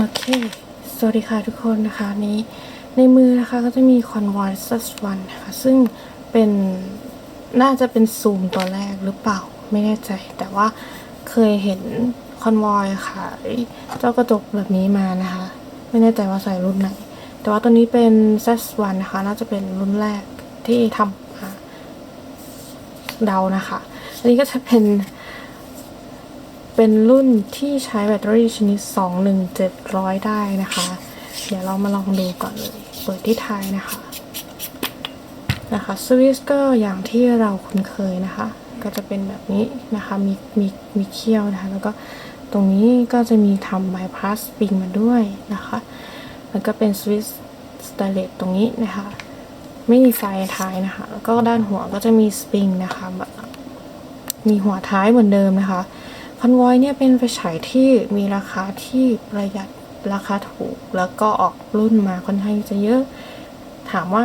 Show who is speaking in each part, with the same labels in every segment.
Speaker 1: โอเค สวัสดีค่ะทุกคนนะคะนี้ในมือนะคะก็จะมี Convoy s 1นะคะซึ่งเป็นน่าจะเป็นซูมตัวแรกหรือเปล่าไม่แน่ใจ แต่ว่าเคยเห็น Convoy ขายเจ้ากระจกแบบนี้มานะคะ ไม่แน่ใจว่าใส่รุ่นไหน แต่ว่าตัวนี้เป็น Z1 นะคะ น่าจะเป็นรุ่นแรกที่ทำมาเดานะคะ อันนี้ก็จะเป็น เป็นรุ่นที่ใช้แบตเตอรี่ชนิด 21700 ได้นะคะ เดี๋ยวเรามาลองดูก่อนเลย เปิดที่ท้ายนะคะ นะคะสวิสก็อย่างที่เราคุ้นเคยนะคะ ก็จะเป็นแบบนี้นะคะ มีมีมีเขี้ยวนะคะ แล้วก็ตรงนี้ก็จะมีทำบายพาสปริงมาด้วยนะคะ แล้วก็เป็นสวิสสเตเลตตรงนี้นะคะ ไม่มีไฟท้ายนะคะ แล้วก็ด้านหัวก็จะมีสปริงนะคะแบบมีหัวท้ายเหมือนเดิมนะคะ คอนวอยเนี่ยเป็นไฟฉายที่มีราคาที่ประหยัดราคาถูก แล้วก็ออกรุ่นมาค่อนข้างจะเยอะ ถามว่า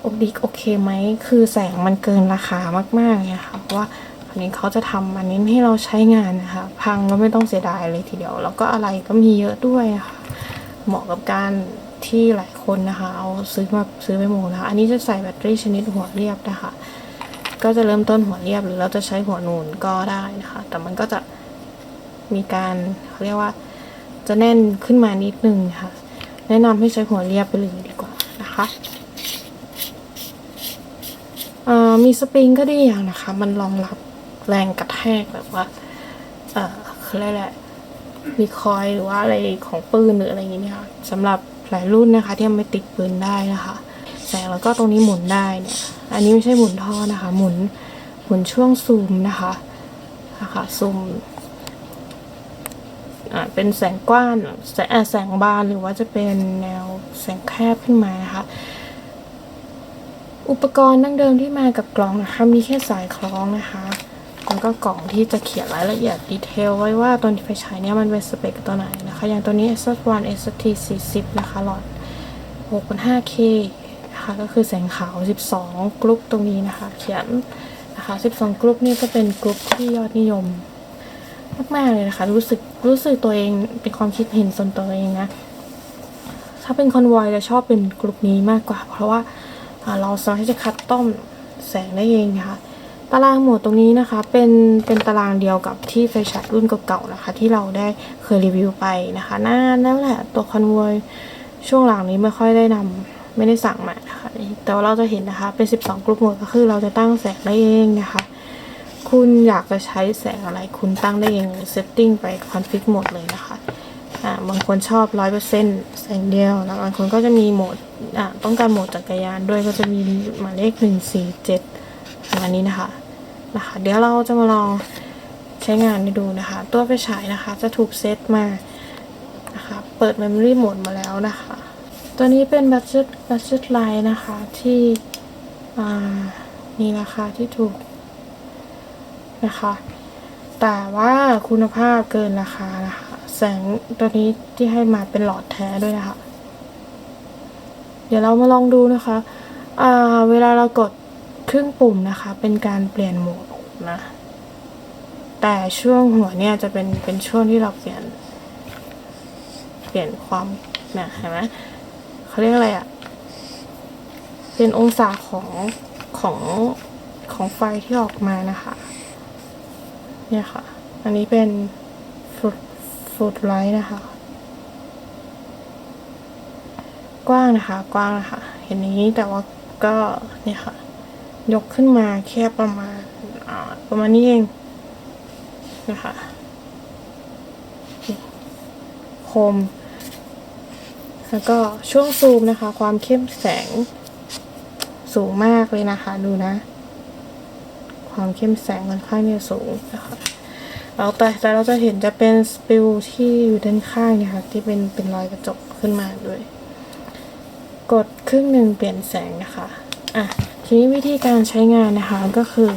Speaker 1: โอดิกโอเคไหม คือแสงมันเกินราคามากๆเลยค่ะ เพราะว่าอันนี้เขาจะทำอันนี้ให้เราใช้งานนะคะ พังก็ไม่ต้องเสียดายเลยทีเดียว แล้วก็อะไรก็มีเยอะด้วยนะคะเหมาะกับการที่หลายคนนะคะ เอาซื้อมาซื้อไปโมนะคะ อันนี้จะใส่แบตเตอรี่ชนิดหัวเรียบนะคะ ก็จะเริ่มต้นหัวเรียบหรือเราจะใช้หัวนูนก็ได้นะคะ แต่มันก็จะมีการเขาเรียกว่า จะแน่นขึ้นมานิดนึงค่ะ แนะนำให้ใช้หัวเรียบไปเลยดีกว่านะคะมีสปริงก็ดีอย่างนะคะ มันรองรับแรงกระแทกแบบว่า เออคืออะไรแหละมีคอยหรือว่าอะไรของปืนหรืออะไรอย่างเงี้ยค่ะสำหรับหลายรุ่นนะคะ ที่ไม่ติดปืนได้นะคะ แสงแล้วก็ตรงนี้หมุนได้เนี่ย อันนี้ไม่ใช่หมุนท่อนะคะ หมุนหมุนช่วงซูมนะคะนะคะซูมอ่าเป็นแสงกว้านแสงแสงบานหรือว่าจะเป็นแนวแสงแคบขึ้นมานะคะอุปกรณ์ดั้งเดิมที่มากับกล่องนะคะ มีแค่สายคล้องนะคะแล้วก็กล่องที่จะเขียนรายละเอียดดีเทลไว้ว่าตัวไฟฉายเนี่ยมันเป็นสเปคตัวไหนนะคะ อย่างตัวนี้ S1 ST 40 นะคะหลอด 6.5K นะคะก็คือแสงขาว 12 กรุ๊ปตรงนี้นะคะ เขียนนะคะ 12 กรุ๊ปนี่ก็เป็นกรุ๊ปที่ยอดนิยม มากๆเลยนะคะ รู้สึกรู้สึกตัวเองเป็นความคิดเห็นส่วนตัวเองนะถ้าเป็นคอนวอยจะชอบเป็นกลุ่มนี้มากกว่า เพราะว่าเราสามารถที่จะคัดต้อมแสงได้เองนะคะตารางหมดตรงนี้นะคะเป็นเป็นตารางเดียวกับที่ไฟฉายรุ่นเก่าๆนะคะ ที่เราได้เคยรีวิวไปนะคะนานแล้วแหละตัวคอนวอยช่วงหลังนี้ไม่ค่อยได้นำ ไม่ได้สั่งมานะคะแต่ว่าเราจะเห็นนะคะ เป็น 12 กลุ่มหมดก็คือเราจะตั้งแสงได้เองนะคะ คุณอยากจะใช้แสงอะไรคุณตั้งได้เองเซตติ้งไปคอนฟิกหมดเลยนะคะอ่าบางคนชอบร้อยเปอร์เซ็นต์แสงเดียว แล้วบางคนก็จะมีโหมดอ่าต้องการโหมดจักรยานด้วยก็จะมีหมายเลขหนึ่งสี่เจ็ดประมาณนี้นะคะนะคะ เดี๋ยวเราจะมาลองใช้งานให้ดูนะคะ ตัวไฟฉายนะคะจะถูกเซตมานะคะ เปิด Memory Mode มาแล้วนะคะ ตัวนี้เป็น Budget Budget Line นะคะที่อ่ามีราคาที่ถูกนะคะแต่ว่าคุณภาพเกินราคานะคะ แสงตัวนี้ที่ให้มาเป็นหลอดแท้ด้วยนะคะ เดี๋ยวเรามาลองดูนะคะเวลาเรากดครึ่งปุ่มนะคะ เป็นการเปลี่ยนโหมดนะ แต่ช่วงหัวเนี่ยจะเป็นเป็นช่วงที่เราเปลี่ยน เปลี่ยนความนี่ยเห็นไหม เขาเรียกอะไรอะ่ะเป็นองศาของของของไฟที่ออกมานะคะ เนี่ยค่ะ อันนี้เป็นฟลุตฟุตไลท์นะคะ กว้างนะคะ กว้างนะคะ เห็นนี้แต่ว่าก็เนี่ยค่ะ ยกขึ้นมาแค่ประมาณประมาณนี้เองนะคะโคม แล้วก็ช่วงซูมนะคะ ความเข้มแสงสูงมากเลยนะคะ ดูนะ ความเข้มแสงค่อนข้างเนี่ยสูงนะคะเราแต่แต่เราจะเห็นจะเป็นสปิลที่อยู่ด้านข้างเนี่ยค่ะที่เป็นเป็นรอยกระจกขึ้นมาด้วย กดครึ่งหนึ่งเปลี่ยนแสงนะคะอะทีนี้วิธีการใช้งานนะคะก็คือ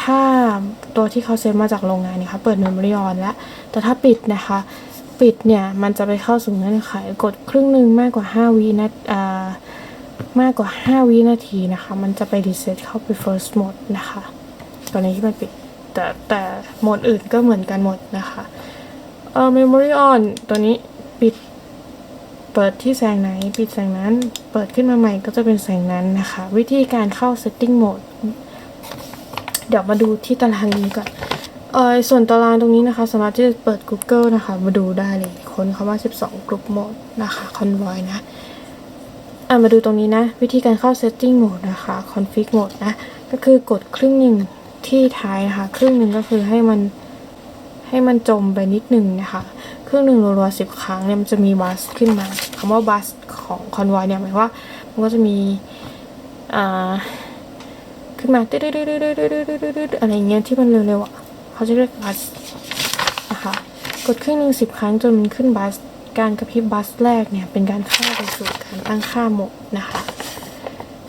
Speaker 1: ถ้าตัวที่เขาเซ็ตมาจากโรงงานเนี่ยค่ะเปิดเมมโมรี่ออนแล้วแต่ถ้าปิดนะคะ ปิดเนี่ย มันจะไปเข้าสู่เงื่อนไขกดครึ่งหนึ่งมากกว่า 5วินาอ่ามากกว่า 5วินาทีนะคะ มันจะไปรีเซ็ตเข้าไป first mode นะคะ ตอนนี้ที่มันปิด แต่แต่โหมดอื่นก็เหมือนกันหมดนะคะเอ่อ memory on ตัวนี้ปิด เปิดที่แสงไหน ปิดแสงนั้น เปิดขึ้นมาใหม่ก็จะเป็นแสงนั้นนะคะ วิธีการเข้า setting mode เดี๋ยวมาดูที่ตารางนี้ก่อน เออส่วนตารางตรงนี้นะคะ สามารถที่จะเปิด Google นะคะ มาดูได้เลยค้นคำว่า 12 group mode นะคะ convoy นะอะมาดูตรงนี้นะ วิธีการเข้า setting mode นะคะ config mode นะ ก็คือกดครึ่งหนึ่งที่ท้ายนะคะ ครึ่งหนึ่งก็คือให้มันให้มันจมไปนิดหนึ่งนะคะ ครึ่งหนึ่งรัวๆสิบครั้งเนี่ยมันจะมีบัสขึ้นมาคำว่าบัสของ convoy เนี่ยหมายว่ามันก็จะมีอ่าขึ้นมาตึ๊ดๆๆๆๆๆๆอะไรเงี้ยที่มันเร็วๆอะ เขาจะเรียกบัสนะคะ กดครึ่งหนึ่งสิบครั้งจนมันขึ้นบัส การกระพริบบัสแรกเนี่ยเป็นการเข้าไปสู่การตั้งค่าโหมดนะคะ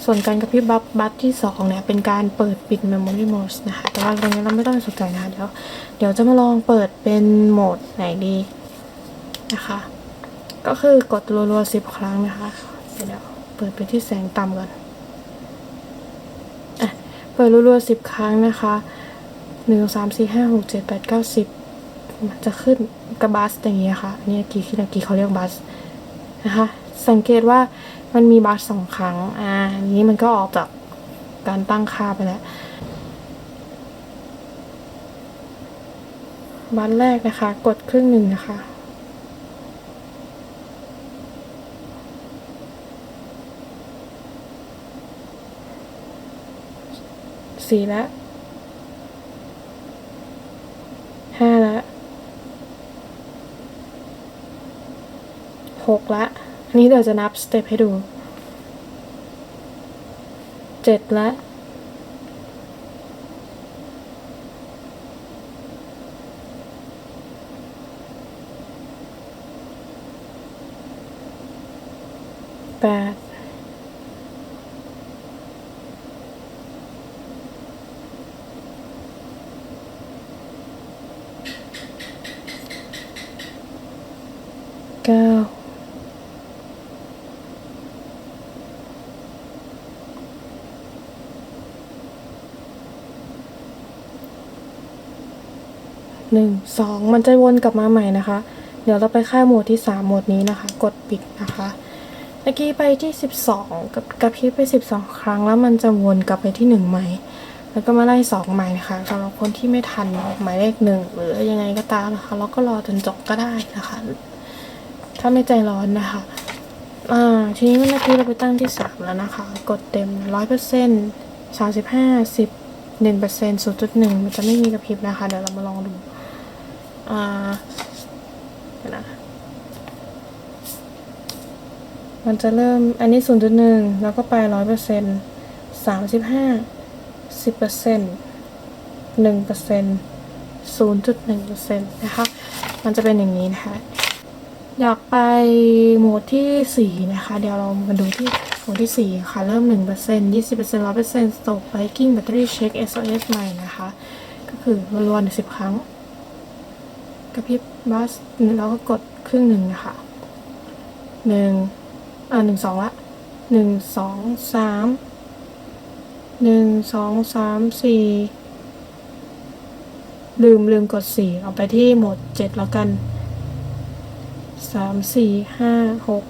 Speaker 1: ส่วนการกระพริบบัสบัสที่สองเนี่ยเป็นการเปิดปิด memory mode นะคะ แต่ว่าตรงนี้เราไม่ต้องสนใจนะคะเดี๋ยวเดี๋ยวจะมาลองเปิดเป็นโหมดไหนดีนะคะ ก็คือกดรัวๆสิบครั้งนะคะ เดี๋ยวเปิดไปที่แสงต่ำก่อนอะเปิดรัวๆสิบครั้งนะคะ หนึ่งสามสี่ห้าหกเจ็ดแปดเก้าสิบมันจะขึ้นกระบัสอย่างเงี้ยค่ะนนี้กี่คินากี่เขาเรียกบัสนะคะ สังเกตว่ามันมีบัสสองครั้งอ่านี้มันก็ออกจากการตั้งค่าไปแล้วบัสแรกนะคะ กดครึ่งหนึ่งนะคะสี่ละ 6 ละนนี้เดี๋ยวจะนับสเต็ปให้ดู 7 ละ แปดก้า หนึ่งสองมันจะวนกลับมาใหม่นะคะ เดี๋ยวเราไปค่าโหมดที่สามโหมดนี้นะคะ กดปิดนะคะเมื่อกี้ไปที่สิบสองกับกระพริบไปสิบสองครั้งแล้วมันจะวนกลับไปที่หนึ่งใหม่ แล้วก็มาไล่สองใหม่นะคะสำหรับคนที่ไม่ทันหมายเลขหนึ่งหรือยังไงก็ตามนะคะเราก็รอจนจบก็ได้นะคะ ถ้าไม่ใจร้อนนะคะอ่าทีนี้เมื่อกี้เราไปตั้งที่สามแล้วนะคะ กดเต็มร้อยเปอร์เซ็นสามสิบห้าสิบหนึ่งเปอร์เซ็นศูนย์จุดหนึ่งมันจะไม่มีกระพริบนะคะ เดี๋ยวเรามาลองดู อ่าเดี๋ยวนะมันจะเริ่มอันนี้ศูนย์จุดหนึ่งแล้วก็ไปร้อยเปอร์เซ็นต์สามสิบห้าสิบเปอร์เซ็นต์หนึ่งเปอร์เซ็นต์ศูนย์จุดหนึ่งเปอร์เซ็นต์นะคะ มันจะเป็นอย่างนี้นะคะ อยากไปโหมดที่สี่นะคะ เดี๋ยวเรามาดูที่โหมดที่สี่ค่ะ เริ่มหนึ่งเปอร์เซ็นต์ยี่สิบเปอร์เซ็นต์ร้อยเปอร์เซ็นต์ stop biking battery check SOS ใหม่นะคะ ก็คือรัวๆหนึ่งสิบครั้ง กระพริบบัสแล้วก็กดครึ่งหนึ่งนะคะหนึ่งอ่าหนึ่งสองละหนึ่งสองสามหนึ่งสองสามสี่ลืมลืมกดสี่เอาไปที่โหมดเจ็ดแล้วกันสามสี่ห้าหก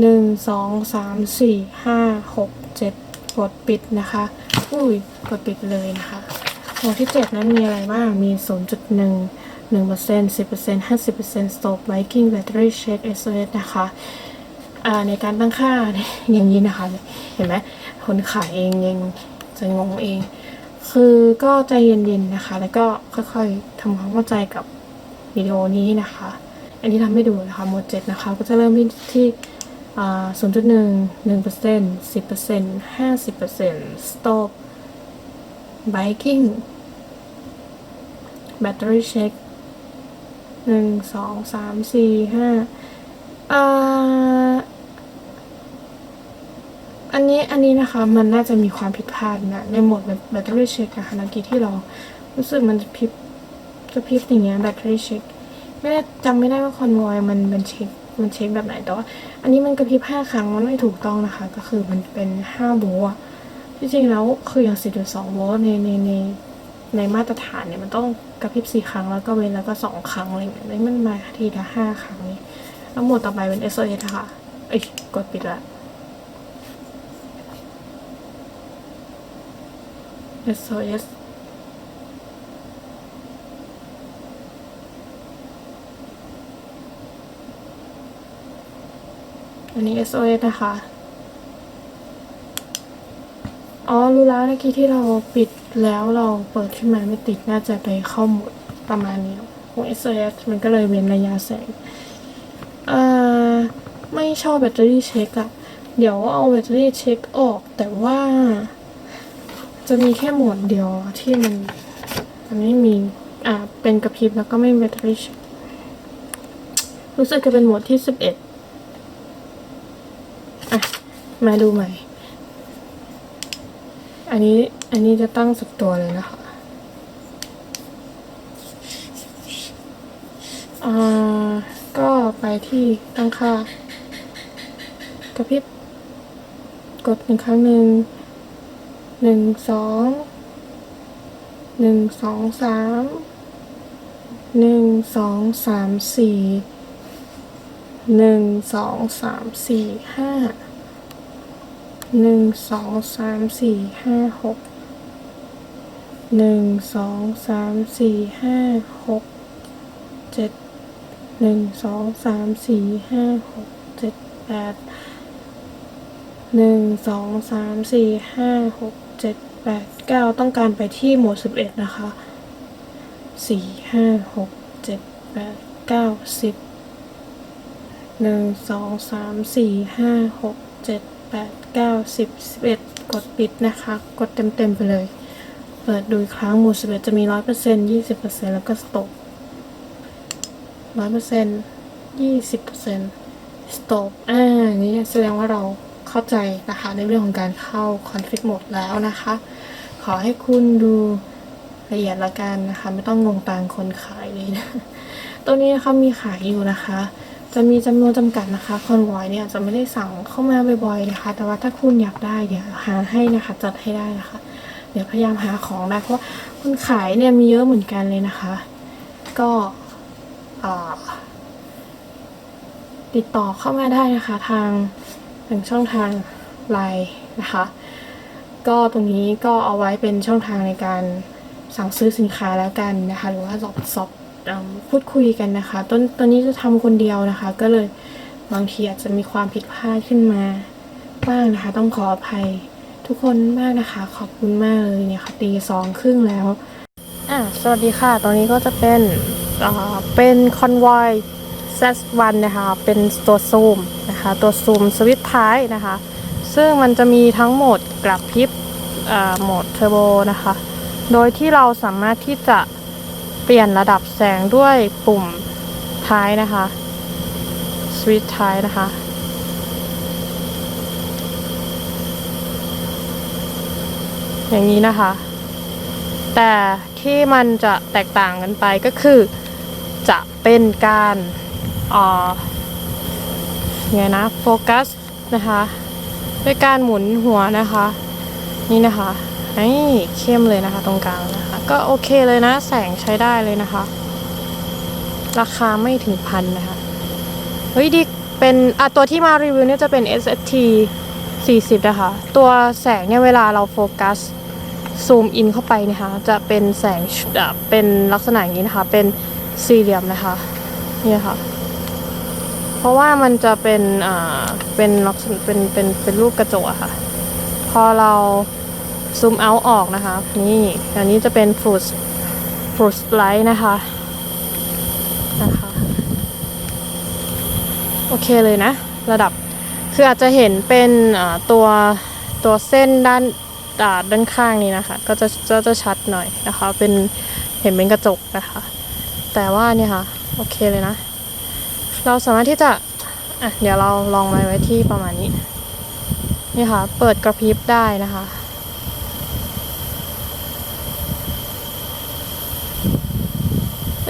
Speaker 1: หนึ่งสองสามสี่ห้าหกเจ็ดกดปิดนะคะ อุ้ยกดปิดเลยนะคะ โหมดที่เจ็ดนั้นมีอะไรบ้าง มีศูนย์จุดหนึ่งหนึ่งเปอร์เซ็นต์สิบเปอร์เซ็นต์ห้าสิบเปอร์เซ็นต์ stop biking battery check SOS นะคะอ่าในการตั้งค่าอย่างนี้นะคะ เห็นไหมคนขายเองยังจะงงเอง คือก็ใจเย็นๆนะคะ แล้วก็ค่อยๆทำความเข้าใจกับวิดีโอนี้นะคะ อันนี้ทำให้ดูนะคะโมดเจ็ดนะคะ ก็จะเริ่มที่ที่ศูนย์จุดหนึ่งหนึ่งเปอร์เซ็นต์สิบเปอร์เซ็นต์ห้าสิบเปอร์เซ็นต์ stop biking battery check หนึ่งสองสามสี่ห้าอ่าอันนี้อันนี้นะคะมันน่าจะมีความผิดพลาดนะในโหมด battery check นะคะเมื่อกี้ที่เรารู้สึกมันจะพิบจะพิบอย่างเงี้ย battery check ไม่ได้จำไม่ได้ว่าคอนวอยมันมันเช็คมันเช็คแบบไหนแต่ว่าอันนี้มันกระพริบห้าครั้งมันไม่ถูกต้องนะคะ ก็คือมันเป็นห้าโวลต์จริงๆแล้วคืออย่างสี่จุดสองโวลต์ในในใน ในมาตรฐานเนี่ยมันต้องกระพริบสี่ครั้งแล้วก็เว้นแล้วก็สองครั้งอะไรอย่างเงี้ยนี่มันมาทีละห้าครั้งนี่แล้วหมดต่อไปเป็น SOS ค่ะ เอ้ยกดปิดละ SOS อันนี้ SOS นะคะ อ๋อ รู้แล้วเมื่อกี้ที่เราปิด แล้วเราเปิดขึ้นมาไม่ติดน่าจะไปเข้าหมดประมาณนี้ของ SOS มันก็เลยเว้นระยะแสงเอ่อไม่ชอบแบตเตอรี่เช็คอะเดี๋ยวเอาแบตเตอรี่เช็คออก แต่ว่า จะมีแค่หมดเดียวที่มันมันไม่มีอ่าเป็นกระพริบแล้วก็ไม่มีแบตเตอรี่เช็ครู้สึกจะเป็นหมดที่สิบเอ็ดอะ มาดูใหม่ อันนี้อันนี้จะตั้งสุดตัวเลยนะคะอ่าก็ไปที่ตั้งค่ากระพริบกดหนึ่งครั้งหนึ่งหนึ่งสองหนึ่งสองสามหนึ่งสองสามสี่หนึ่งสองสามสี่ห้า หนึ่งสองสามสี่ห้าหกหนึ่งสองสามสี่ห้าหกเจ็ดหนึ่งสองสามสี่ห้าหกเจ็ดแปดหนึ่งสองสามสี่ห้าหกเจ็ดแปดเก้าต้องการไปที่โหมดสิบเอ็ดนะคะสี่ห้าหกเจ็ดแปดเก้าสิบหนึ่งสองสามสี่ห้าหกเจ็ดแปด ก้าสิบสิบเอ็ดกดปิดนะคะ กดเต็มเต็มๆไปเลย เปิดดูอีกครั้งหมดสิบเอ็ดจะมีร้อยเปอร์เซ็นต์ยี่สิบเปอร์เซ็นต์แล้วก็สต็อปร้อยเปอร์เซ็นต์ยี่สิบเปอร์เซ็นต์ stop อ่านี่แสดงว่าเราเข้าใจนะคะในเรื่องของการเข้า config mode แล้วนะคะ ขอให้คุณดูละเอียดละกันนะคะ ไม่ต้องงงตังคนขายเลยนะ ตัวนี้นะคะมีขายอยู่นะคะ จะมีจำนวนจำกัดนะคะคอนวอยเนี่ยจะไม่ได้สั่งเข้ามาบ่อยๆนะคะ แต่ว่าถ้าคุณอยากได้เดี๋ยวหาให้นะคะ จัดให้ได้นะคะ เดี๋ยวพยายามหาของได้เพราะว่าคนขายเนี่ยมีเยอะเหมือนกันเลยนะคะ ก็ติดต่อเข้ามาได้นะคะ ทางทางช่องทางไลน์นะคะ ก็ตรงนี้ก็เอาไว้เป็นช่องทางในการสั่งซื้อสินค้าแล้วกันนะคะ หรือว่าสอบสอบ พูดคุยกันนะคะ ต้นตอนนี้จะทำคนเดียวนะคะ ก็เลยบางทีอาจจะมีความผิดพลาดขึ้นมาบ้างนะคะ ต้องขออภัยทุกคนมากนะคะ ขอบคุณมากเลยเนี่ยค่ะตีสองครึ่งแล้วอะสวัสดีค่ะ ตอนนี้ก็จะเป็นเป็นคอนวอย Z1 นะคะ เป็นตัวซูมนะคะ ตัวซูมสวิตช์ท้ายนะคะ ซึ่งมันจะมีทั้งโหมดกลับพริบโหมดเทอร์โบนะคะ โดยที่เราสามารถที่จะ เปลี่ยนระดับแสงด้วยปุ่มท้ายนะคะ สวิตช์ท้ายนะคะ อย่างนี้นะคะ แต่ที่มันจะแตกต่างกันไปก็คือ จะเป็นการเอ่อไงนะโฟกัสนะคะ ด้วยการหมุนหัวนะคะ นี่นะคะ ให้เข้มเลยนะคะ ตรงกลางนะคะ ก็โอเคเลยนะ แสงใช้ได้เลยนะคะ ราคาไม่ถึงพันนะคะ เฮ้ยดิเป็นอะตัวที่มารีวิวเนี่ยจะเป็น SST 40 นะคะ ตัวแสงเนี่ยเวลาเราโฟกัสซูมอินเข้าไปนะคะ จะเป็นแสงเป็นลักษณะอย่างนี้นะคะ เป็นสี่เหลี่ยมนะคะ นี่ค่ะ เพราะว่ามันจะเป็นอ่าเป็นลักษณะเป็นเป็นเป็นรูปกระจกอะค่ะ พอเรา ซูมเอาออกนะคะ นี่อันนี้จะเป็นฟูสฟูสไลท์นะคะนะคะ โอเคเลยนะ ระดับคืออาจจะเห็นเป็นตัวตัวเส้นด้านดาดด้านข้างนี้นะคะ ก็จะจะจะชัดหน่อยนะคะ เป็นเห็นเป็นกระจกนะคะ แต่ว่าเนี่ยค่ะ โอเคเลยนะ เราสามารถที่จะอะเดี๋ยวเราลองไว้ไว้ที่ประมาณนี้นี่ค่ะ เปิดกระพริบได้นะคะ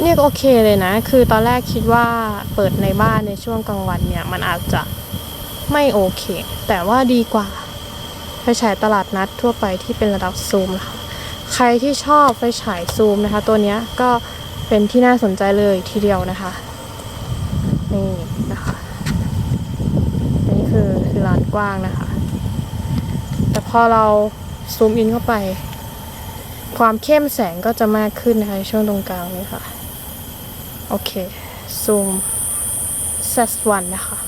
Speaker 1: นนี้ก็โอเคเลยนะ คือตอนแรกคิดว่าเปิดในบ้านในช่วงกลางวันเนี่ย มันอาจจะไม่โอเค แต่ว่าดีกว่าไปฉายตลาดนัดทั่วไปที่เป็นระดับซูมนะคะใครที่ชอบไฟฉายซูมนะคะ ตัวนี้ก็เป็นที่น่าสนใจเลยทีเดียวนะคะนี่นะคะนี่คือคือลานกว้างนะคะ แต่พอเราซูมอินเข้าไป ความเข้มแสงก็จะมากขึ้นนะคะช่วงตรงกลางนี้ค่ะ โอเค ซูมเซสวันนะคะ